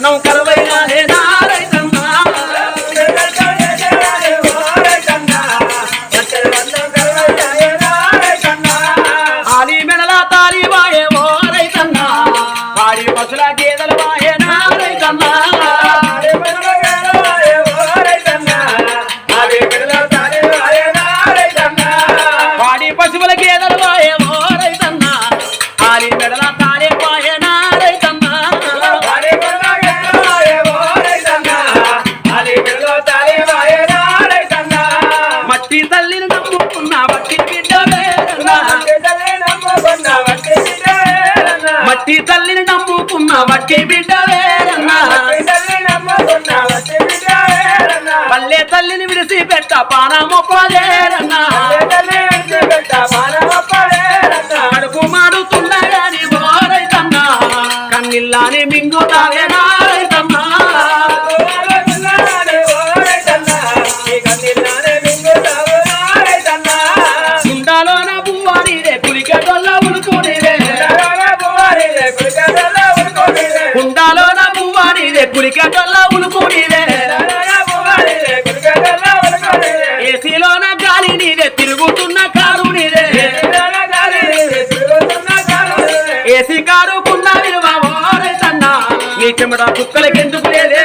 não quero ver na. బట్టి తల్లిని నమ్ముకున్నా బట్టి మట్టి తల్లిని నమ్ముకున్నా బట్టి బిడ్డ పల్లె తల్లిని విడిసి పెట్ట పానమొప్పలేరన్నా అడుగు మాడుతుండగాని బోరైతన్నా. కన్నిల్లాని మింగుతావేనా? కుండాలోన బువ్వానిదే ఉలుకునిదే ఏసీలో నా గాలి నీదే తిరుగుతున్న కారు నీదే ఏసీ కారు కున్న విలువ ఓరైతన్నా నీ చెమట కుక్కలకెందుకు లేదే